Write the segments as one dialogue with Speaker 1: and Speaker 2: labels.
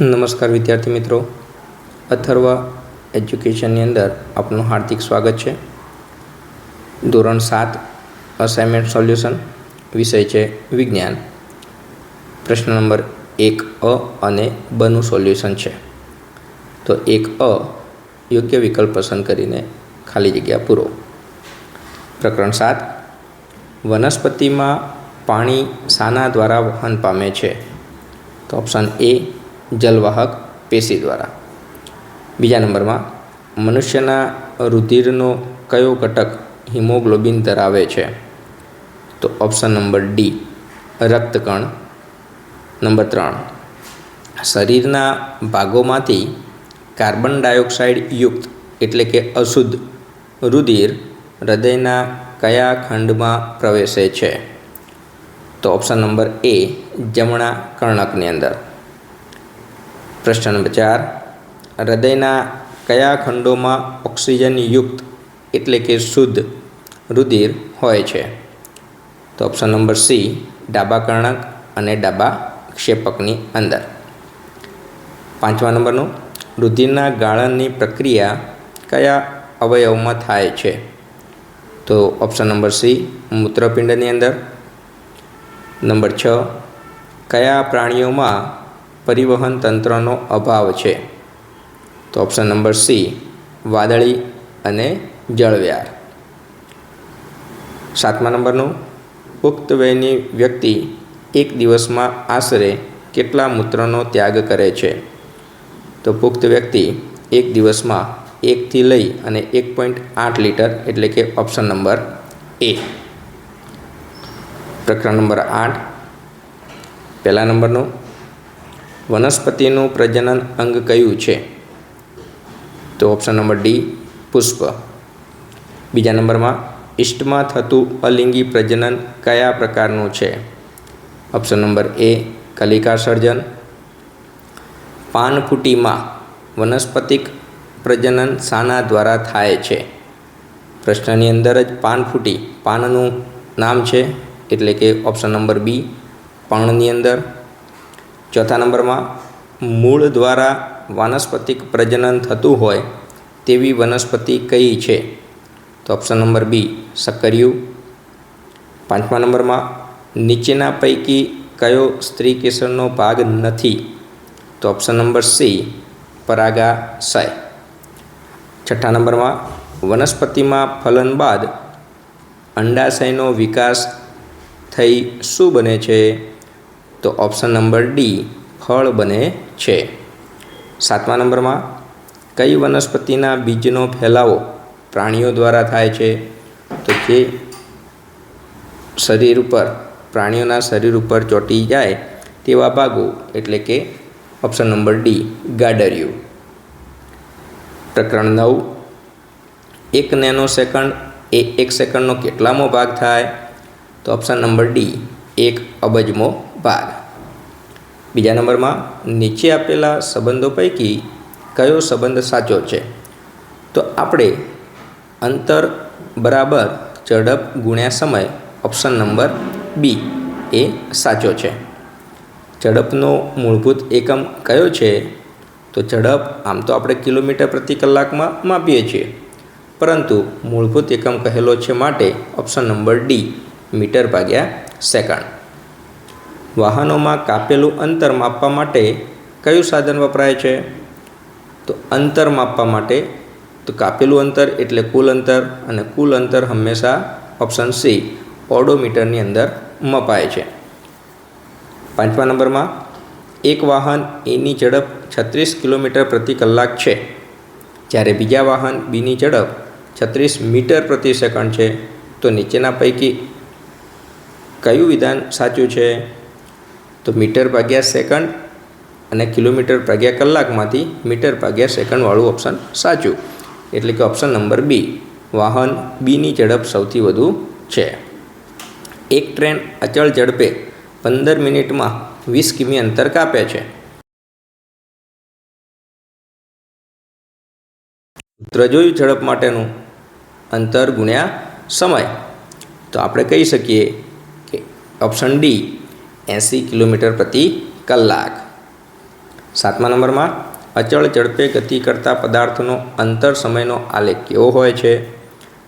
Speaker 1: નમસ્કાર વિદ્યાર્થી મિત્રો. અથર્વ એજ્યુકેશનની અંદર આપનું હાર્દિક સ્વાગત છે. ધોરણ સાત, અસાઇનમેન્ટ સોલ્યુશન, વિષય છે વિજ્ઞાન. પ્રશ્ન નંબર એક અ અને બનું સોલ્યુશન છે. તો એક અ યોગ્ય વિકલ્પ પસંદ કરીને ખાલી જગ્યા પૂરો. પ્રકરણ સાત, વનસ્પતિમાં પાણી શાના દ્વારા વહન પામે છે. તો ઓપ્શન એ જલવાહક પેશી દ્વારા. બીજા નંબરમાં, મનુષ્યના રુધિરનો કયો ઘટક હિમોગ્લોબિન ધરાવે છે? તો ઓપ્શન નંબર ડી, રક્તકણ. નંબર ત્રણ, શરીરના ભાગોમાંથી કાર્બન ડાયોક્સાઇડ યુક્ત, એટલે કે અશુદ્ધ, રુધિર હૃદયના કયા ખંડમાં પ્રવેશે છે? તો ઓપ્શન નંબર એ, જમણા કર્ણકની અંદર. પ્રશ્ન નંબર ચાર. હૃદયના કયા ખંડોમાં ઓક્સિજન યુક્ત એટલે કે શુદ્ધ રુધિર હોય છે? તો ઓપ્શન નંબર સી, ડાબા કર્ણક અને ડાબા ક્ષેપકની અંદર. પાંચમા નંબરનું, રુધિરના ગાળણની પ્રક્રિયા કયા અવયવમાં થાય છે? તો ઓપ્શન નંબર સી, મૂત્રપિંડની અંદર. નંબર છ, કયા પ્રાણીઓમાં પરિવહન તંત્રનો અભાવ છે. તો ઓપ્શન નંબર સી વાદળી અને જળવ્યાર. સાતમા નંબરનું, પુખ્ત વયની વ્યક્તિ એક દિવસમાં આશરે કેટલા મૂત્રનો ત્યાગ કરે છે? તો પુખ્ત વ્યક્તિ એક દિવસમાં એકથી લઈ અને એક પોઈન્ટ આઠ લીટર, એટલે કે ઓપ્શન નંબર એ પ્રકરણ નંબર આઠ. પહેલા નંબરનું વનસ્પતિનું પ્રજનન અંગ કયું છે? તો ઓપ્શન નંબર ડી પુષ્પ. બીજા નંબરમાં, ઇષ્ટમાં થતું અલિંગી પ્રજનન કયા પ્રકારનું છે? ઓપ્શન નંબર એ કલિકા સર્જન. પાનફૂટીમાં વનસ્પતિક પ્રજનન શાના દ્વારા થાય છે. પ્રશ્નની અંદર જ પાનફૂટી પાનનું નામ છે, એટલે કે ઓપ્શન નંબર બી પર્ણની અંદર. ચોથા નંબરમાં, મૂળ દ્વારા વાનસ્પતિક પ્રજનન થતું હોય તેવી વનસ્પતિ કઈ છે? તો ઓપ્શન નંબર બી સક્કરિયું. પાંચમા નંબરમાં, નીચેના પૈકી કયો સ્ત્રી કેસરનો ભાગ નથી? તો ઓપ્શન નંબર સી પરાગાશય. છઠ્ઠા નંબરમાં, વનસ્પતિમાં ફલન બાદ અંડાશયનો વિકાસ થઈ શું બને છે? તો ઓપ્શન નંબર ડી ફળ બને છે. સાતમા નંબરમાં, કઈ વનસ્પતિના બીજનો ફેલાવો પ્રાણીઓ દ્વારા થાય છે? તો જે શરીર ઉપર, પ્રાણીઓના શરીર ઉપર ચોંટી જાય તેવા ભાગો, એટલે કે ઓપ્શન નંબર ડી ગાડરિયું. પ્રકરણ નવ, એક નેનો સેકન્ડ એ એક સેકન્ડનો કેટલામો ભાગ થાય? તો ઓપ્શન નંબર ડી એક અબજમો ભાગ બીજા નંબરમાં, નીચે આપેલા સંબંધો પૈકી કયો સંબંધ સાચો છે? તો આપણે અંતર બરાબર ઝડપ ગુણ્યા સમય ઓપ્શન નંબર બી એ સાચો છે. ઝડપનો મૂળભૂત એકમ કયો છે? તો ઝડપ આમ તો આપણે કિલોમીટર પ્રતિ કલાકમાં માપીએ છીએ. પરંતુ મૂળભૂત એકમ કહેલો છે માટે ઓપ્શન નંબર ડી મીટર ભાગ્યા સેકન્ડ. વાહનોમાં કાપેલું અંતર માપવા માટે કયું સાધન વપરાય છે? તો અંતર માપવા માટે તો કાપેલું અંતર એટલે કુલ અંતર અને કુલ અંતર હંમેશા ઓપ્શન સી, ઓડોમીટરની અંદર મપાય છે. પાંચમા નંબરમાં, એક વાહન એની ઝડપ છત્રીસ કિલોમીટર પ્રતિ કલાક છે. જ્યારે બીજા વાહન બીની ઝડપ છત્રીસ મીટર પ્રતિ સેકન્ડ છે, તો નીચેના પૈકી કયું વિધાન સાચું છે? તો મીટર ભાગ્યા સેકન્ડ અને કિલોમીટર ભાગ્યા કલાકમાંથી મીટર ભાગ્યા સેકન્ડવાળું ઓપ્શન સાચું. એટલે કે ઓપ્શન નંબર બી વાહન બીની ઝડપ સૌથી વધુ છે. એક ટ્રેન અચળ ઝડપે પંદર મિનિટમાં વીસ કિમી અંતર કાપે છે. સૂત્ર ઝડપ માટેનું અંતર ગુણ્યા સમય. તો આપણે કહી શકીએ કે ઓપ્શન ડી એંસી કિલોમીટર પ્રતિ કલાક. સાતમા નંબરમાં, અચળ ઝડપે ગતિ કરતા પદાર્થનો અંતર સમયનો આલેખ કેવો હોય છે?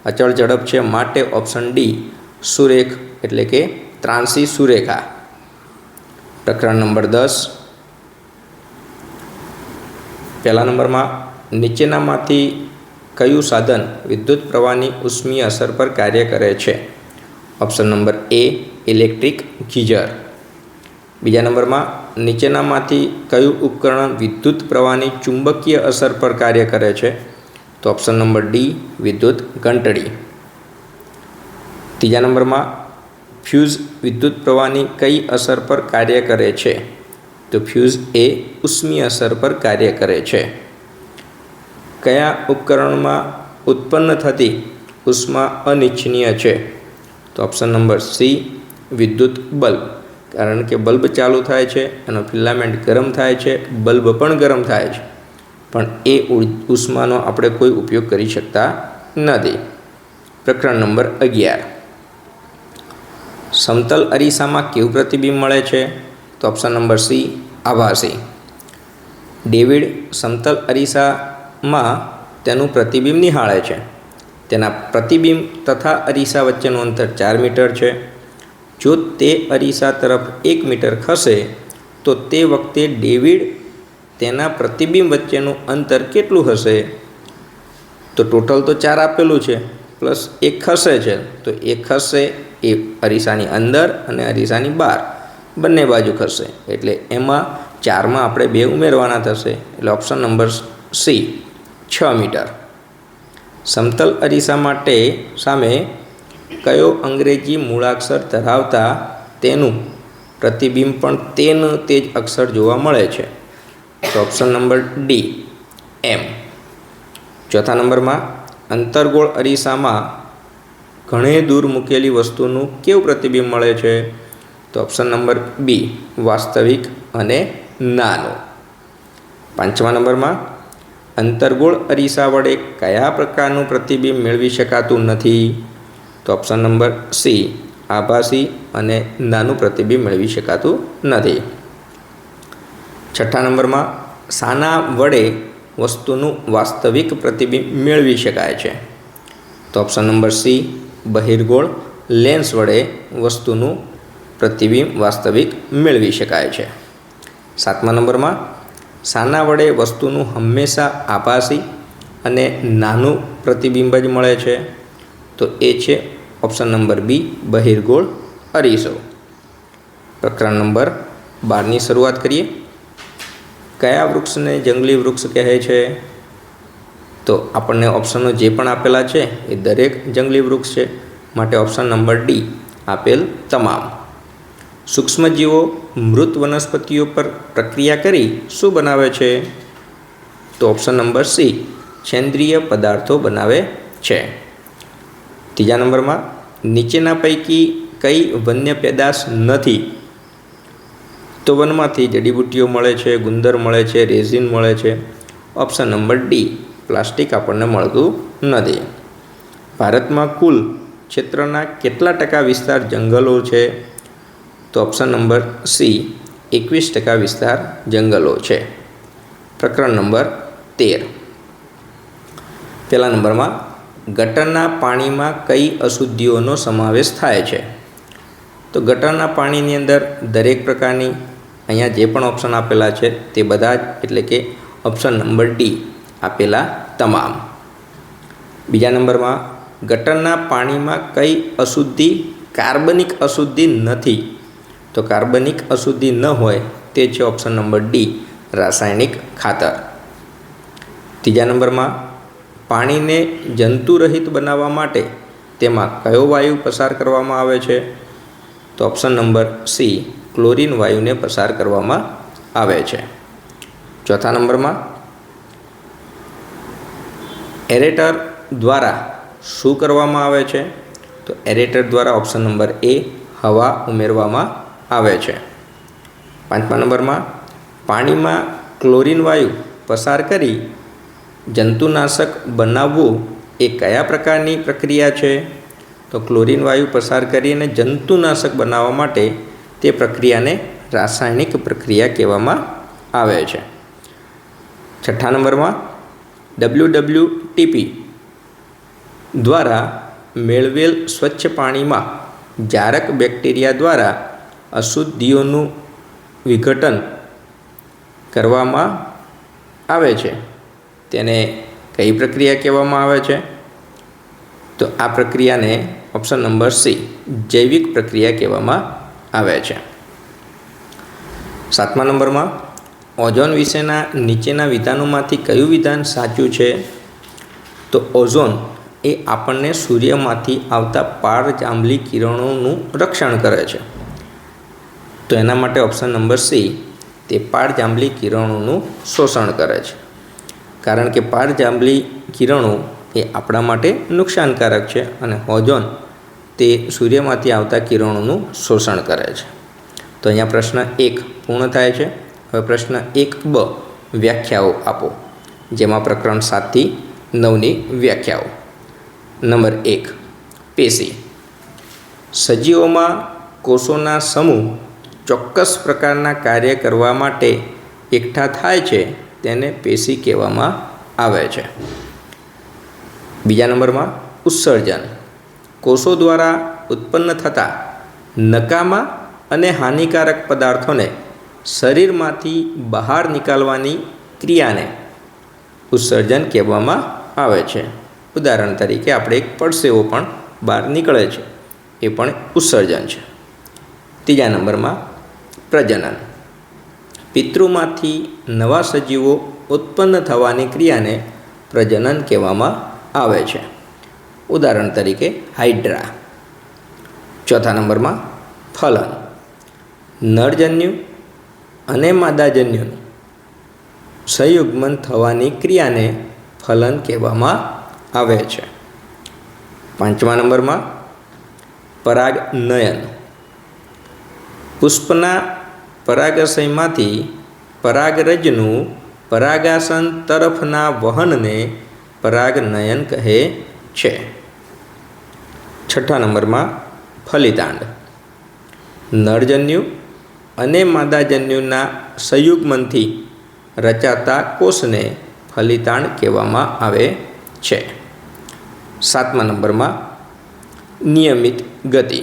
Speaker 1: અચળ ઝડપ છે માટે ઓપ્શન ડી, સુરેખ, એટલે કે ત્રાંસી સુરેખા. પ્રકરણ નંબર દસ. પહેલા નંબરમાં, નીચેનામાંથી કયું સાધન વિદ્યુત પ્રવાહની ઉષ્મીય અસર પર કાર્ય કરે છે? Option number A, electric geyser. બીજા નંબરમાં, નીચેનામાંથી કયું ઉપકરણ વિદ્યુત પ્રવાહની ચુંબકીય અસર પર કાર્ય કરે છે? તો ઓપ્શન નંબર ડી, વિદ્યુત ઘંટડી. ત્રીજા નંબરમાં, ફ્યુઝ વિદ્યુત પ્રવાહની કઈ અસર પર કાર્ય કરે છે? તો ફ્યુઝ એ ઉષ્મી અસર પર કાર્ય કરે છે. કયા ઉપકરણમાં ઉત્પન્ન થતી ઉષ્મા અનિચ્છનીય છે? તો ઓપ્શન નંબર સી, વિદ્યુત બલ્બ. કારણ કે બલ્બ ચાલુ થાય છે, એનો ફિલામેન્ટ ગરમ થાય છે, બલ્બ પણ ગરમ થાય છે. પણ એ ઉષ્માનો આપણે કોઈ ઉપયોગ કરી શકતા નથી. પ્રકરણ નંબર અગિયાર. સમતલ અરીસામાં કેવું પ્રતિબિંબ મળે છે? તો ઓપ્શન નંબર સી, આભાસી. ડેવિડ સમતલ અરીસામાં તેનું પ્રતિબિંબ નિહાળે છે. તેના પ્રતિબિંબ તથા અરીસા વચ્ચેનું અંતર ચાર મીટર છે. જો તે અરીસા તરફ એક મીટર ખસે, તો તે વખતે ડેવિડ તેના પ્રતિબિંબ વચ્ચેનું અંતર કેટલું હશે? તો ટોટલ તો ચાર આપેલું છે, પ્લસ એક ખસે છે. તો એક ખસે એ અરીસાની અંદર અને અરીસાની બહાર. બંને બાજુ ખસે. એટલે એમાં ચારમાં આપણે બે ઉમેરવાના થશે. એટલે ઓપ્શન નંબર સી છ મીટર. સમતલ અરીસા માટે સામે કયો અંગ્રેજી મૂળાક્ષર ધરાવતા તેનું પ્રતિબિંબ પણ તેન તે જ અક્ષર જોવા મળે છે? તો ઓપ્શન નંબર ડી એમ ચોથા નંબરમાં, અંતરગોળ અરીસામાં ઘણે દૂર મૂકેલી વસ્તુનું કેવું પ્રતિબિંબ મળે છે? તો ઓપ્શન નંબર બી વાસ્તવિક અને નાનો. પાંચમા નંબરમાં, અંતરગોળ અરીસા વડે કયા પ્રકારનું પ્રતિબિંબ મેળવી શકાતું નથી? તો ઓપ્શન નંબર સી આભાસી અને નાનું પ્રતિબિંબ મેળવી શકાતું નથી. છઠ્ઠા નંબરમાં, સાના વડે વસ્તુનું વાસ્તવિક પ્રતિબિંબ મેળવી શકાય છે. તો ઓપ્શન નંબર સી બહિર્ગોળ લેન્સ વડે વસ્તુનું પ્રતિબિંબ વાસ્તવિક મેળવી શકાય છે. સાતમા નંબરમાં, સાના વડે વસ્તુનું હંમેશા આભાસી અને નાનું પ્રતિબિંબ જ મળે છે. તો એ છે ઓપ્શન નંબર બી બહિર્ગોળ અરીસો પ્રકરણ નંબર બારની શરૂઆત કરીએ. કયા વૃક્ષને જંગલી વૃક્ષ કહે છે? તો આપણને ઓપ્શનો જે પણ આપેલા છે, એ દરેક જંગલી વૃક્ષ છે. માટે ઓપ્શન નંબર ડી આપેલ તમામ. સૂક્ષ્મજીવો મૃત વનસ્પતિઓ પર પ્રક્રિયા કરી શું બનાવે છે? તો ઓપ્શન નંબર સી સેન્દ્રિય પદાર્થો બનાવે છે. ત્રીજા નંબરમાં નીચેના પૈકી કઈ વન્ય પેદાશ નથી. તો વનમાંથી જડીબુટ્ટીઓ મળે છે, ગુંદર મળે છે, રેઝિન મળે છે. ઓપ્શન નંબર ડી, પ્લાસ્ટિક આપણને મળતું નથી. ભારતમાં કુલ ક્ષેત્રના કેટલા ટકા વિસ્તાર જંગલો છે? તો ઓપ્શન નંબર સી, એકવીસ ટકા વિસ્તાર જંગલો છે. પ્રકરણ નંબર તેર. પહેલા નંબરમાં ગટરના પાણીમાં કઈ અશુદ્ધિઓનો સમાવેશ થાય છે? તો ગટરના પાણીની અંદર દરેક પ્રકારની અહીંયા જે પણ ઓપ્શન આપેલા છે તે બધા જ, એટલે કે ઓપ્શન નંબર ડી આપેલા તમામ. બીજા નંબરમાં, ગટરના પાણીમાં કઈ અશુદ્ધિ, કાર્બનિક અશુદ્ધિ નથી. તો કાર્બનિક અશુદ્ધિ ન હોય તે છે ઓપ્શન નંબર ડી રાસાયણિક ખાતર. ત્રીજા નંબરમાં પાણીને જંતુરહિત બનાવવા માટે તેમાં કયો વાયુ પસાર કરવામાં આવે છે? તો ઓપ્શન નંબર સી ક્લોરીન વાયુને પસાર કરવામાં આવે છે. ચોથા નંબરમાં, એરેટર દ્વારા શું કરવામાં આવે છે? તો એરેટર દ્વારા ઓપ્શન નંબર એ હવા ઉમેરવામાં આવે છે. પાંચમા નંબરમાં, પાણીમાં ક્લોરીન વાયુ પસાર કરી જંતુનાશક બનાવવું એ કયા પ્રકારની પ્રક્રિયા છે? તો ક્લોરીન વાયુ પસાર કરીને જંતુનાશક બનાવવા માટે તે પ્રક્રિયાને રાસાયણિક પ્રક્રિયા કહેવામાં આવે છે. છઠ્ઠા નંબરમાં ડબલ્યુ ડબલ્યુ ટીપી દ્વારા મેળવેલ સ્વચ્છ પાણીમાં જારક બેક્ટેરિયા દ્વારા અશુદ્ધિઓનું વિઘટન કરવામાં આવે છે. તેને કઈ પ્રક્રિયા કહેવામાં આવે છે? તો આ પ્રક્રિયાને ઓપ્શન નંબર સી જૈવિક પ્રક્રિયા કહેવામાં આવે છે. સાતમા નંબરમાં, ઓઝોન વિશેના નીચેના વિધાનોમાંથી કયું વિધાન સાચું છે? તો ઓઝોન એ આપણને સૂર્યમાંથી આવતા પાર જાંબલી કિરણોનું રક્ષણ કરે છે. તો એના માટે ઓપ્શન નંબર સી તે પાર જાંબલી કિરણોનું શોષણ કરે છે. કારણ કે પાર જાંબલી કિરણો એ આપણા માટે નુકસાનકારક છે અને ઓઝોન તે સૂર્યમાંથી આવતા કિરણોનું શોષણ કરે છે. તો અહીંયા પ્રશ્ન એક પૂર્ણ થાય છે. હવે પ્રશ્ન એક બ વ્યાખ્યાઓ આપો, જેમાં પ્રકરણ સાતથી નવની વ્યાખ્યાઓ. નંબર એક, પેશી. સજીવોમાં કોષોના સમૂહ ચોક્કસ પ્રકારના કાર્ય કરવા માટે એકઠા થાય છે તેને પેશી કહેવામાં આવે છે. બીજા નંબરમાં ઉત્સર્જન. કોષો દ્વારા ઉત્પન્ન થતા નકામા અને હાનિકારક પદાર્થોને શરીરમાંથી બહાર નીકાળવાની ક્રિયાને ઉત્સર્જન કહેવામાં આવે છે. ઉદાહરણ તરીકે આપણે એક પડસેવો પણ બહાર નીકળે છે. એ પણ ઉત્સર્જન છે. ત્રીજા નંબરમાં પ્રજનન. પિતૃમાંથી નવા સજીવો ઉત્પન્ન થવાની ક્રિયાને પ્રજનન કહેવામાં આવે છે. ઉદાહરણ તરીકે હાઇડ્રા ચોથા નંબરમાં ફલન. નરજન્યુ અને માદાજન્યુનું સંયુગ્મન થવાની ક્રિયાને ફલન કહેવામાં આવે છે. પાંચમા નંબરમાં પરાગ નયન પુષ્પના પરાગાશયમાંથી પરાગરજનું પરાગાસન તરફના વહનને પરાગનયન કહે છે. છઠ્ઠા નંબરમાં ફલિતાંડ. નરજન્યુ અને માદાજન્યુના સંયુગ્મનથી રચાતા કોષને ફલિતાંડ કહેવામાં આવે છે. સાતમા નંબરમાં નિયમિત ગતિ.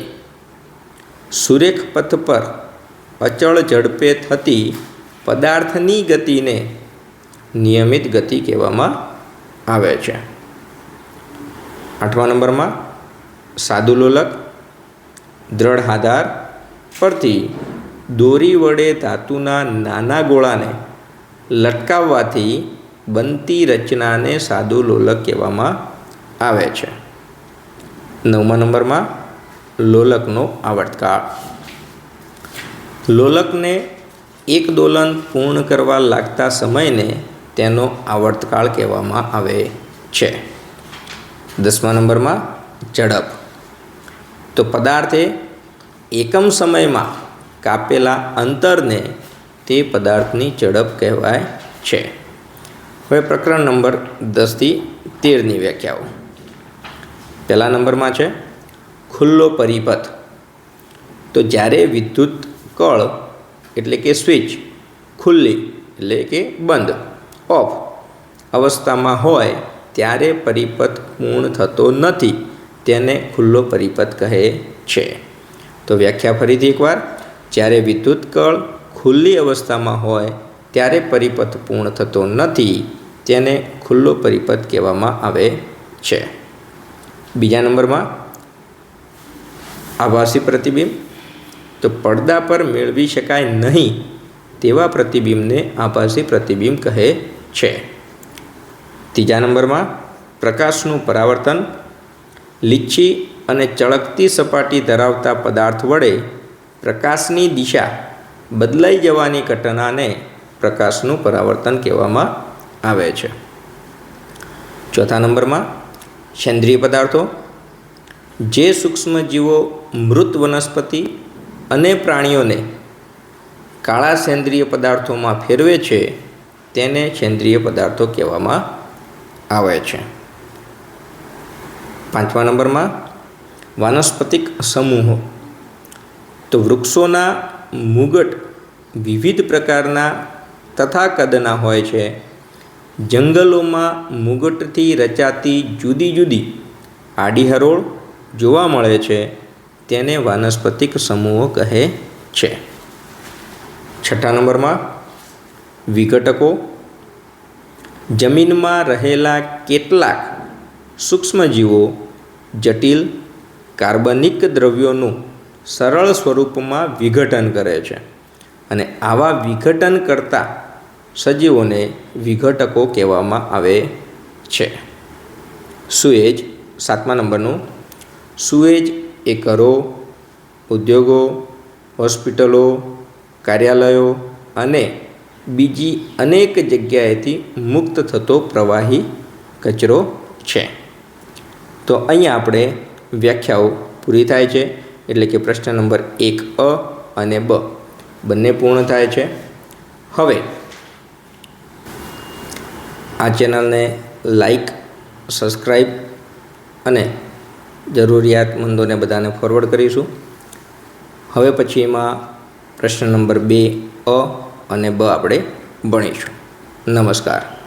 Speaker 1: સુરેખ પથ પર અચળ ઝડપે થતી પદાર્થની ગતિને નિયમિત ગતિ કહેવામાં આવે છે. આઠમા નંબરમાં સાદુલોલક દ્રઢ આધાર પરથી દોરી વડે ધાતુના નાના ગોળાને લટકાવવાથી બનતી રચનાને સાદુલોલક કહેવામાં આવે છે. નવમા નંબરમાં લોલકનો આવર્તકાળ. લોલકને એક દોલન પૂર્ણ કરવા લાગતા સમયને તેનો આવર્તકાળ કહેવામાં આવે છે. દસમા નંબરમાં ઝડપ. તો પદાર્થે એકમ સમયમાં કાપેલા અંતરને તે પદાર્થની ઝડપ કહેવાય છે. હવે પ્રકરણ નંબર દસથી તેરની વ્યાખ્યાઓ. પહેલા નંબરમાં છે, ખુલ્લો પરિપથ. તો જ્યારે વિદ્યુત કળ એટલે કે સ્વિચ, ખુલ્લી એટલે કે બંધ, ઓફ. અવસ્થામાં હોય ત્યારે પરિપથ પૂર્ણ થતો નથી, તેને ખુલ્લો પરિપથ કહે છે. તો વ્યાખ્યા ફરીથી એકવાર. જ્યારે વિદ્યુત કળ ખુલ્લી અવસ્થામાં હોય ત્યારે પરિપથ પૂર્ણ થતો નથી, તેને ખુલ્લો પરિપથ કહેવામાં આવે છે. બીજા નંબરમાં આભાસી પ્રતિબિંબ. તો પડદા પર મેળવી શકાય નહીં તેવા પ્રતિબિંબને આભાસી પ્રતિબિંબ કહે છે. ત્રીજા નંબરમાં પ્રકાશનું પરાવર્તન. લીચ્છી અને ચળકતી સપાટી ધરાવતા પદાર્થ વડે પ્રકાશની દિશા બદલાઈ જવાની ઘટનાને પ્રકાશનું પરાવર્તન કહેવામાં આવે છે. ચોથા નંબરમાં સેન્દ્રિય પદાર્થો. જે સૂક્ષ્મજીવો મૃત વનસ્પતિ અને પ્રાણીઓને કાળા સેન્દ્રિય પદાર્થોમાં ફેરવે છે, તેને સેન્દ્રિય પદાર્થો કહેવામાં આવે છે. પાંચમા નંબરમાં, વાનસ્પતિક સમૂહો. તો વૃક્ષોના મુગટ વિવિધ પ્રકારના તથા કદના હોય છે. જંગલોમાં મુગટથી રચાતી જુદી જુદી આડી હરોળ જોવા મળે છે. તેને વાનસ્પતિક સમૂહો કહે છે. છઠ્ઠા નંબરમાં, વિઘટકો. જમીનમાં રહેલા કેટલાક સૂક્ષ્મજીવો જટિલ કાર્બનિક દ્રવ્યોનું સરળ સ્વરૂપમાં વિઘટન કરે છે અને આવા વિઘટન કરતા સજીવોને વિઘટકો કહેવામાં આવે છે. સુએજ સાતમા નંબરનું, સુએજ એ કરો, ઉદ્યોગો, હોસ્પિટલો, કાર્યાલયો અને બીજી અનેક જગ્યાએથી મુક્ત થતો પ્રવાહી કચરો છે. તો અહીંયા આપણે વ્યાખ્યાઓ પૂરી થાય છે. એટલે કે પ્રશ્ન નંબર એક અ અને બ બંને પૂર્ણ થાય છે. હવે આ ચેનલને લાઈક, સબસ્ક્રાઈબ અને જરૂરિયાતમંદોને બધાને ફોરવર્ડ કરીશું. હવે પછી એમાં પ્રશ્ન નંબર બે અ અને બ આપણે ભણીશું. નમસ્કાર.